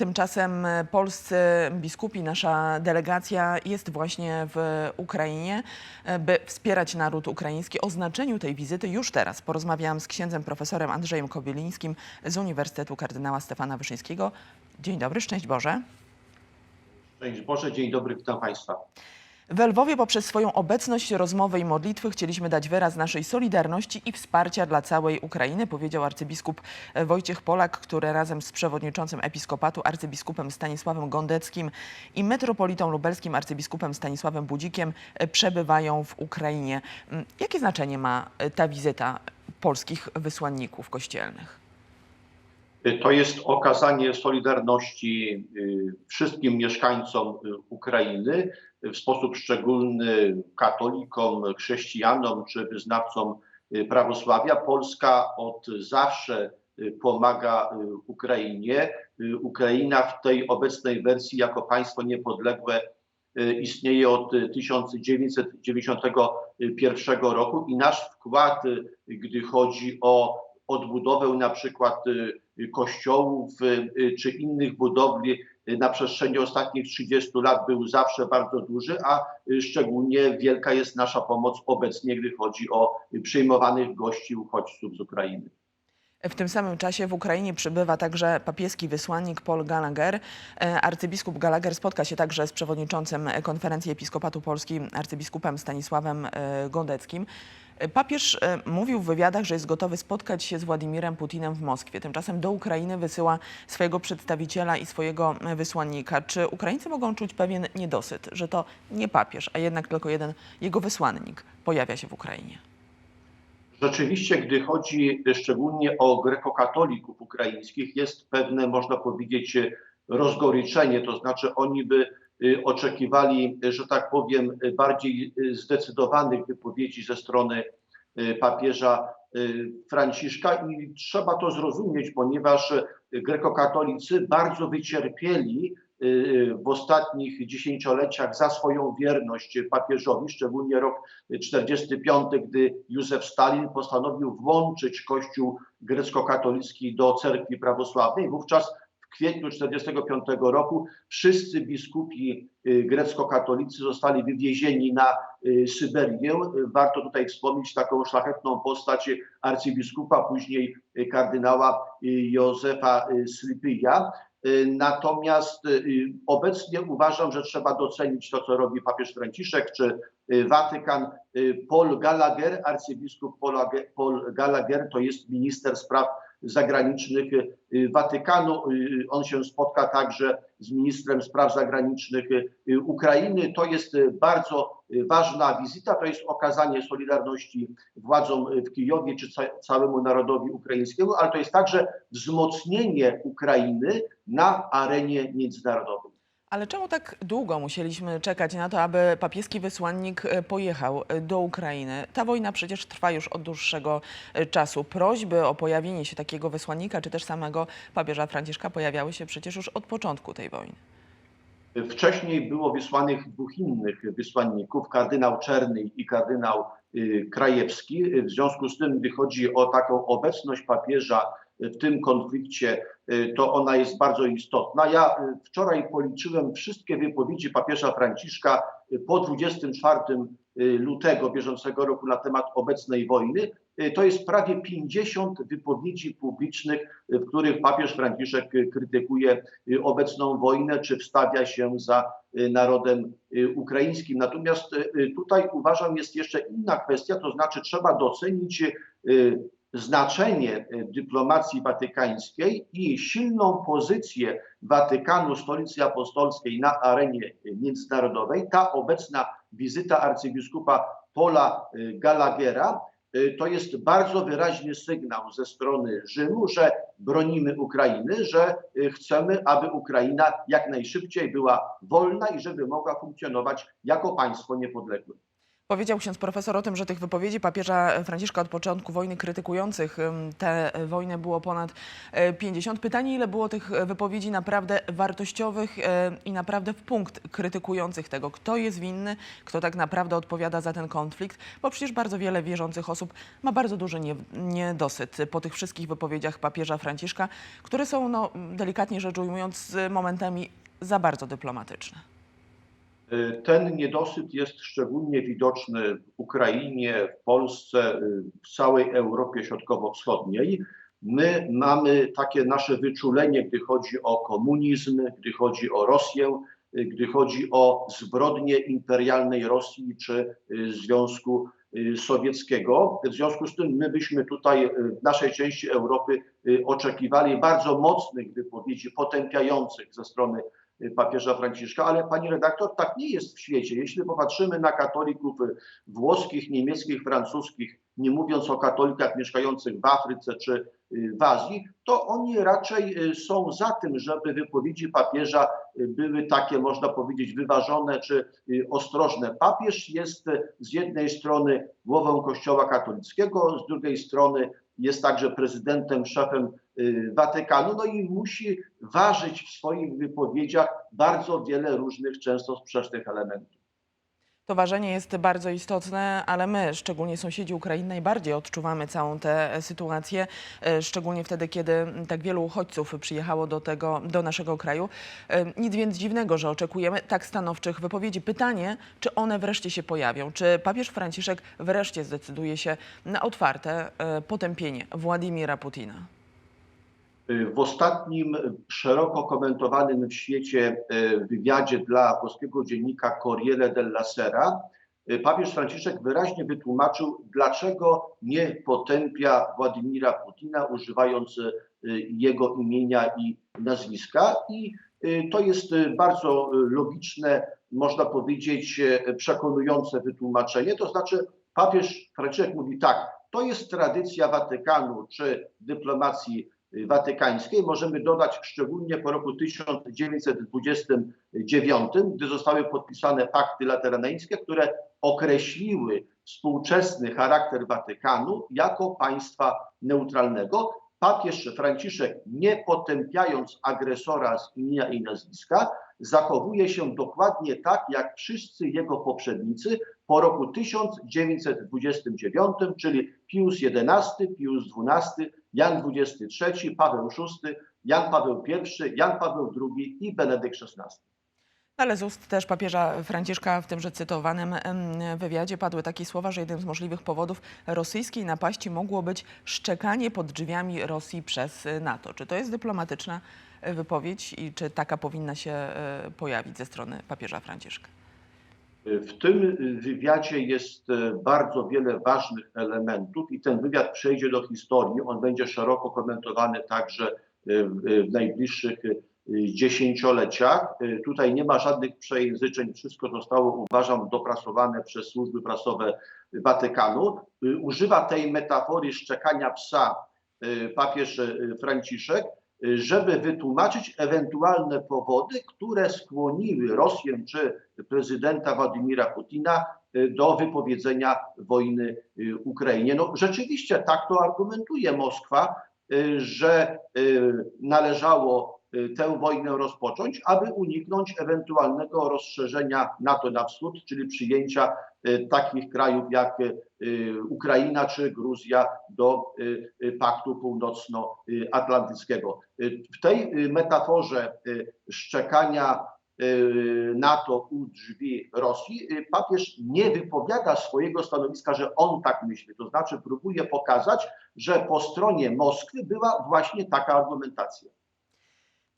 Tymczasem e, polscy biskupi, nasza delegacja jest właśnie w Ukrainie, e, by wspierać naród ukraiński. O znaczeniu tej wizyty już teraz porozmawiałam z księdzem profesorem Andrzejem Kobylińskim z Uniwersytetu Kardynała Stefana Wyszyńskiego. Dzień dobry, szczęść Boże. Szczęść Boże, dzień dobry, witam Państwa. W Lwowie poprzez swoją obecność, rozmowy i modlitwy chcieliśmy dać wyraz naszej solidarności i wsparcia dla całej Ukrainy, powiedział arcybiskup Wojciech Polak, który razem z przewodniczącym episkopatu arcybiskupem Stanisławem Gondeckim i metropolitą lubelskim arcybiskupem Stanisławem Budzikiem przebywają w Ukrainie. Jakie znaczenie ma ta wizyta polskich wysłanników kościelnych? To jest okazanie solidarności y, wszystkim mieszkańcom y, Ukrainy, w sposób szczególny katolikom, chrześcijanom czy wyznawcom y, prawosławia. Polska od zawsze y, pomaga y, Ukrainie. Y, Ukraina w tej obecnej wersji jako państwo niepodległe y, istnieje od y, 1991 roku i nasz wkład, y, gdy chodzi o odbudowę na przykład y, kościołów y, y, czy innych budowli y, na przestrzeni ostatnich 30 lat był zawsze bardzo duży, a y, szczególnie wielka jest nasza pomoc obecnie, gdy chodzi o y, przyjmowanych gości uchodźców z Ukrainy. W tym samym czasie w Ukrainie przybywa także papieski wysłannik Paul Gallagher. E, Arcybiskup Gallagher spotka się także z przewodniczącym Konferencji Episkopatu Polski, arcybiskupem Stanisławem e, Gondeckim. Papież e, mówił w wywiadach, że jest gotowy spotkać się z Władimirem Putinem w Moskwie. Tymczasem do Ukrainy wysyła swojego przedstawiciela i swojego e, wysłannika. Czy Ukraińcy mogą czuć pewien niedosyt, że to nie papież, a jednak tylko jeden jego wysłannik pojawia się w Ukrainie? Rzeczywiście, gdy chodzi szczególnie o grekokatolików ukraińskich, jest pewne, można powiedzieć, rozgoryczenie, to znaczy oni by oczekiwali, że tak powiem, bardziej y, zdecydowanych wypowiedzi ze strony y, papieża y, Franciszka i trzeba to zrozumieć, ponieważ grekokatolicy bardzo wycierpieli y, w ostatnich dziesięcioleciach za swoją wierność papieżowi, szczególnie rok 45, gdy Józef Stalin postanowił włączyć Kościół grecko-katolicki do cerkwi prawosławnej. Wówczas kwietniu 45 roku wszyscy biskupi y, grecko-katolicy zostali wywiezieni na y, Syberię. Warto tutaj wspomnieć taką szlachetną postać arcybiskupa, później kardynała y, Józefa Slypyja. Natomiast obecnie uważam, że trzeba docenić to, co robi papież Franciszek czy Watykan. Paul Gallagher, arcybiskup Paul Gallagher, to jest minister spraw zagranicznych y, Watykanu. Y, On się spotka także z ministrem spraw zagranicznych y, Ukrainy. To jest y, bardzo y, ważna wizyta, to jest okazanie solidarności władzom y, w Kijowie czy ca- całemu narodowi ukraińskiemu, ale to jest także wzmocnienie Ukrainy na arenie międzynarodowej. Ale czemu tak długo musieliśmy czekać na to, aby papieski wysłannik e, pojechał e, do Ukrainy? Ta wojna przecież trwa już od dłuższego e, czasu. Prośby o pojawienie się takiego wysłannika, czy też samego papieża Franciszka pojawiały się przecież już od początku tej wojny. Wcześniej było wysłanych dwóch innych wysłanników, kardynał Czerny i kardynał y, Krajewski. W związku z tym, gdy chodzi o taką obecność papieża w tym konflikcie, y, to ona jest bardzo istotna. Ja y, wczoraj policzyłem wszystkie wypowiedzi papieża Franciszka y, po 24 y, lutego bieżącego roku na temat obecnej wojny. To jest prawie 50 wypowiedzi publicznych, w których papież Franciszek krytykuje obecną wojnę, czy wstawia się za narodem ukraińskim. Natomiast tutaj uważam jest jeszcze inna kwestia, to znaczy trzeba docenić znaczenie y, dyplomacji watykańskiej i silną pozycję Watykanu, stolicy apostolskiej na arenie y, międzynarodowej. Ta obecna wizyta arcybiskupa Paula y, Gallaghera to jest bardzo wyraźny sygnał ze strony Rzymu, że bronimy Ukrainy, że chcemy, aby Ukraina jak najszybciej była wolna i żeby mogła funkcjonować jako państwo niepodległe. Powiedział ksiądz profesor o tym, że tych wypowiedzi papieża Franciszka od początku wojny krytykujących tę wojnę było ponad e, 50. Pytanie, ile było tych e, wypowiedzi naprawdę wartościowych e, i naprawdę w punkt krytykujących tego, kto jest winny, kto tak naprawdę odpowiada za ten konflikt, bo przecież bardzo wiele wierzących osób ma bardzo duży nie, niedosyt po tych wszystkich wypowiedziach papieża Franciszka, które są, no, delikatnie rzecz ujmując, momentami za bardzo dyplomatyczne. Y, Ten niedosyt jest szczególnie widoczny w Ukrainie, w Polsce, y, w całej Europie Środkowo-Wschodniej. My mamy takie nasze wyczulenie, gdy chodzi o komunizm, gdy chodzi o Rosję, y, gdy chodzi o zbrodnie imperialnej Rosji czy Związku Sowieckiego. W związku z tym my byśmy tutaj w naszej części Europy oczekiwali bardzo mocnych wypowiedzi potępiających ze strony papieża Franciszka, ale pani redaktor, tak nie jest w świecie. Jeśli popatrzymy na katolików włoskich, niemieckich, francuskich, nie mówiąc o katolikach mieszkających w Afryce czy y, w Azji, to oni raczej y, są za tym, żeby wypowiedzi papieża były takie, można powiedzieć, wyważone czy y, ostrożne. Papież jest z jednej strony głową Kościoła katolickiego, z drugiej strony jest także prezydentem, szefem Watykanu, no i musi ważyć w swoich wypowiedziach bardzo wiele różnych, często sprzecznych elementów. To ważenie jest bardzo istotne, ale my, szczególnie sąsiedzi Ukrainy, najbardziej odczuwamy całą tę sytuację, e, szczególnie wtedy, kiedy tak wielu uchodźców przyjechało do, tego, do naszego kraju. E, Nic więc dziwnego, że oczekujemy tak stanowczych wypowiedzi. Pytanie, czy one wreszcie się pojawią? Czy papież Franciszek wreszcie zdecyduje się na otwarte potępienie Władimira Putina? W ostatnim szeroko komentowanym w świecie e, wywiadzie dla włoskiego dziennika Corriere della Sera e, papież Franciszek wyraźnie wytłumaczył, dlaczego nie potępia Władimira Putina, używając jego imienia i nazwiska. I to jest bardzo logiczne, można powiedzieć, przekonujące wytłumaczenie. To znaczy, papież Franciszek mówi tak, to jest tradycja Watykanu czy dyplomacji watykańskiej. Możemy dodać szczególnie po roku 1929, gdy zostały podpisane pakty lateraneńskie, które określiły współczesny charakter Watykanu jako państwa neutralnego. Papież Franciszek, nie potępiając agresora z imienia i nazwiska, zachowuje się dokładnie tak, jak wszyscy jego poprzednicy po roku 1929, czyli Pius XI, Pius XII, Jan XXIII, Paweł VI, Jan Paweł I, Jan Paweł II i Benedykt XVI. Ale z ust też papieża Franciszka w tymże cytowanym wywiadzie padły takie słowa, że jednym z możliwych powodów rosyjskiej napaści mogło być szczekanie pod drzwiami Rosji przez NATO. Czy to jest dyplomatyczna y, wypowiedź i czy taka powinna się y, pojawić ze strony papieża Franciszka? W tym wywiadzie jest e, bardzo wiele ważnych elementów i ten wywiad przejdzie do historii. On będzie szeroko komentowany także e, w w najbliższych e, dziesięcioleciach. E, Tutaj nie ma żadnych przejęzyczeń. Wszystko zostało, uważam, dopracowane przez służby prasowe Watykanu. E, Używa tej metafory szczekania psa e, papież e, Franciszek, e, żeby wytłumaczyć ewentualne powody, które skłoniły Rosję czy prezydenta Władimira Putina e, do wypowiedzenia wojny e, Ukrainie. No, rzeczywiście tak to argumentuje Moskwa, e, że należało tę wojnę rozpocząć, aby uniknąć ewentualnego rozszerzenia NATO na wschód, czyli przyjęcia e, takich krajów jak e, Ukraina czy Gruzja do Paktu Północnoatlantyckiego. W tej metaforze szczekania NATO u drzwi Rosji, papież nie wypowiada swojego stanowiska, że on tak myśli. To znaczy próbuje pokazać, że po stronie Moskwy była właśnie taka argumentacja.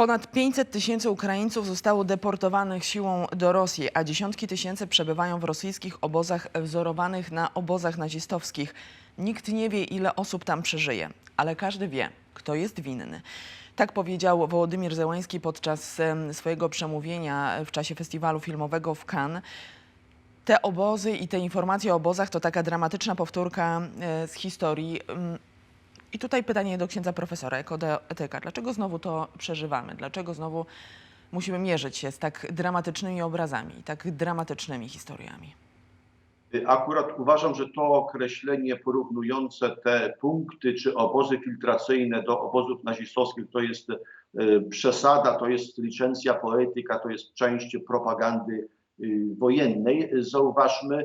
Ponad 500 tysięcy Ukraińców zostało deportowanych siłą do Rosji, a dziesiątki tysięcy przebywają w rosyjskich obozach wzorowanych na obozach nazistowskich. Nikt nie wie, ile osób tam przeżyje, ale każdy wie, kto jest winny. Tak powiedział Wołodymir Zełański podczas swojego przemówienia w czasie festiwalu filmowego w Cannes. Te obozy i te informacje o obozach to taka dramatyczna powtórka e, z historii. I tutaj pytanie do księdza profesora, jako do etyka. Dlaczego znowu to przeżywamy? Dlaczego znowu musimy mierzyć się z tak dramatycznymi obrazami tak dramatycznymi historiami? Y, Akurat uważam, że to określenie porównujące te punkty czy obozy filtracyjne do obozów nazistowskich to jest y, przesada, to jest licencja poetyka, to jest część propagandy y, wojennej. Zauważmy,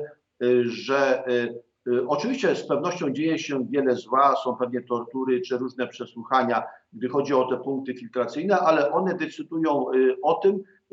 że oczywiście z pewnością dzieje się wiele zła, są pewnie tortury czy różne przesłuchania, gdy chodzi o te punkty filtracyjne, ale one decydują y, o tym, y, y,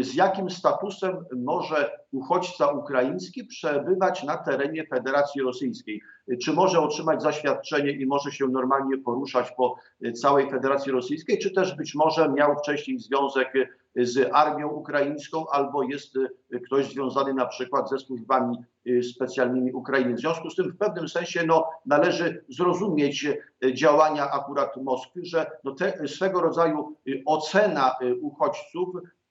z jakim statusem może uchodźca ukraiński przebywać na terenie Federacji Rosyjskiej. Y, Czy może otrzymać zaświadczenie i może się normalnie poruszać po y, całej Federacji Rosyjskiej, czy też być może miał wcześniej związek y, z armią ukraińską albo jest y, ktoś związany na przykład ze służbami y, specjalnymi Ukrainy. W związku z tym w pewnym sensie no, należy zrozumieć y, działania akurat Moskwy, że no, te, swego rodzaju y, ocena y, uchodźców y, y,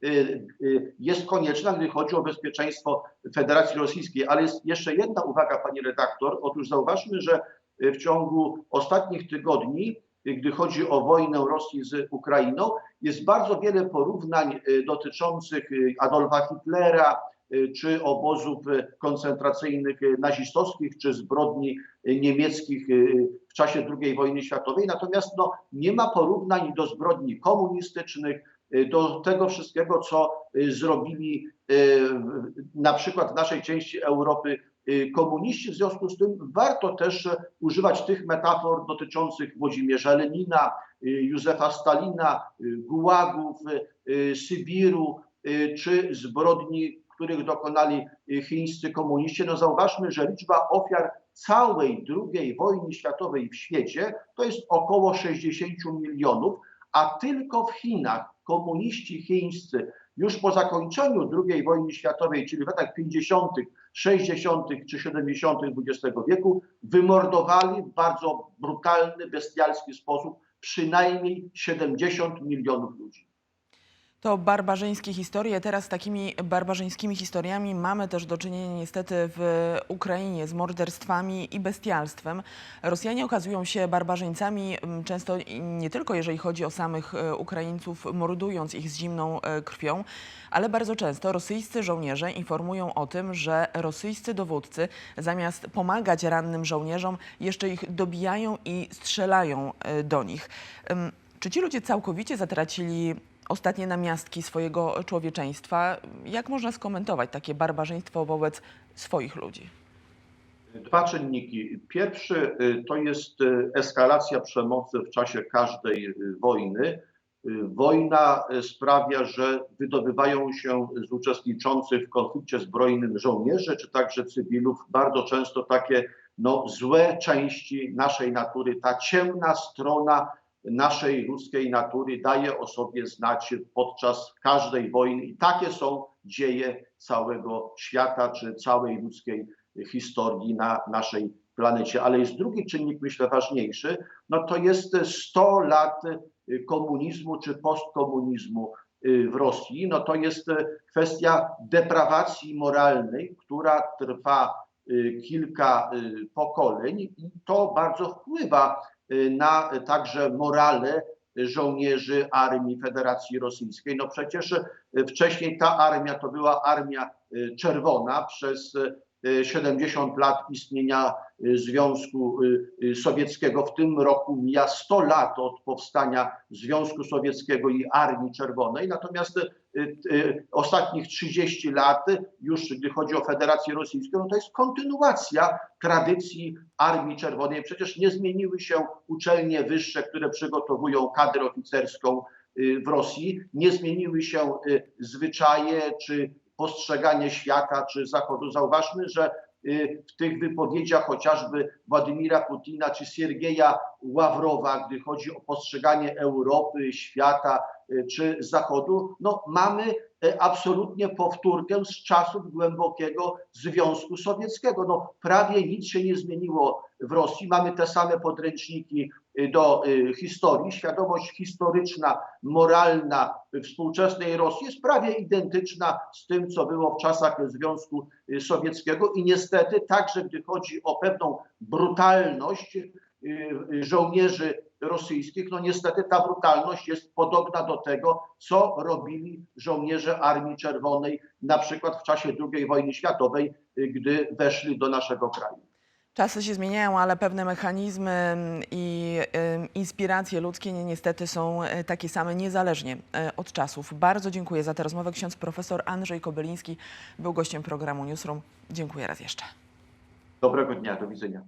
jest konieczna, gdy chodzi o bezpieczeństwo Federacji Rosyjskiej. Ale jest jeszcze jedna uwaga, pani redaktor. Otóż zauważmy, że y, w ciągu ostatnich tygodni, y, gdy chodzi o wojnę Rosji z Ukrainą, jest bardzo wiele porównań y, dotyczących y, Adolfa Hitlera, y, czy obozów y, koncentracyjnych y, nazistowskich, czy zbrodni y, niemieckich y, w czasie II wojny światowej. Natomiast no, nie ma porównań do zbrodni komunistycznych, y, do tego wszystkiego, co y, zrobili y, na przykład w naszej części Europy y, komuniści. W związku z tym warto też e, używać tych metafor dotyczących Włodzimierza Lenina, y, Józefa Stalina, y, gułagów, y, y, Sybiru, y, czy zbrodni, których dokonali y, chińscy komuniści. No zauważmy, że liczba ofiar całej II wojny światowej w świecie to jest około 60 milionów, a tylko w Chinach komuniści chińscy już po zakończeniu II wojny światowej, czyli w latach 50., 60. czy 70. XX wieku, wymordowali w bardzo brutalny, bestialski sposób przynajmniej 70 milionów ludzi. To barbarzyńskie historie. Teraz z takimi barbarzyńskimi historiami mamy też do czynienia niestety w Ukrainie z morderstwami i bestialstwem. Rosjanie okazują się barbarzyńcami m, często nie tylko jeżeli chodzi o samych e, Ukraińców, mordując ich z zimną e, krwią, ale bardzo często rosyjscy żołnierze informują o tym, że rosyjscy dowódcy zamiast pomagać rannym żołnierzom, jeszcze ich dobijają i strzelają e, do nich. Czy ci ludzie całkowicie zatracili ostatnie namiastki swojego człowieczeństwa. Jak można skomentować takie barbarzyństwo wobec swoich ludzi? Dwa czynniki. Pierwszy y, to jest y, eskalacja przemocy w czasie każdej y, wojny. Wojna sprawia, że wydobywają się z uczestniczących w konflikcie zbrojnym żołnierzy, czy także cywilów, bardzo często takie no, złe części naszej natury, ta ciemna strona naszej ludzkiej natury daje o sobie znać podczas każdej wojny. I takie są dzieje całego świata, czy całej ludzkiej historii na naszej planecie. Ale jest drugi czynnik, myślę, ważniejszy, no to jest 100 lat komunizmu czy postkomunizmu w Rosji. No to jest kwestia deprawacji moralnej, która trwa kilka pokoleń i to bardzo wpływa na także morale żołnierzy Armii Federacji Rosyjskiej. No przecież wcześniej ta armia to była Armia Czerwona przez 70 lat istnienia Związku Sowieckiego. W tym roku mija 100 lat od powstania Związku Sowieckiego i Armii Czerwonej. Natomiast ostatnich 30 lat, już gdy chodzi o Federację Rosyjską, no to jest kontynuacja tradycji Armii Czerwonej. Przecież nie zmieniły się uczelnie wyższe, które przygotowują kadrę oficerską w Rosji, nie zmieniły się zwyczaje czy postrzeganie świata czy Zachodu. Zauważmy, że w tych wypowiedziach chociażby Władimira Putina czy Siergieja Ławrowa, gdy chodzi o postrzeganie Europy, świata czy Zachodu, no mamy absolutnie powtórkę z czasów głębokiego Związku Sowieckiego. No, prawie nic się nie zmieniło w Rosji. Mamy te same podręczniki do historii. Świadomość historyczna, moralna współczesnej Rosji jest prawie identyczna z tym, co było w czasach Związku Sowieckiego i niestety także, gdy chodzi o pewną brutalność żołnierzy rosyjskich, no niestety ta brutalność jest podobna do tego, co robili żołnierze Armii Czerwonej na przykład w czasie II wojny światowej, y, gdy weszli do naszego kraju. Czasy się zmieniają, ale pewne mechanizmy mm, i inspiracje ludzkie ni- niestety są e, takie same niezależnie e, od czasów. Bardzo dziękuję za tę rozmowę. Ksiądz profesor Andrzej Kobyliński był gościem programu Newsroom. Dziękuję raz jeszcze. Dobrego dnia, do widzenia.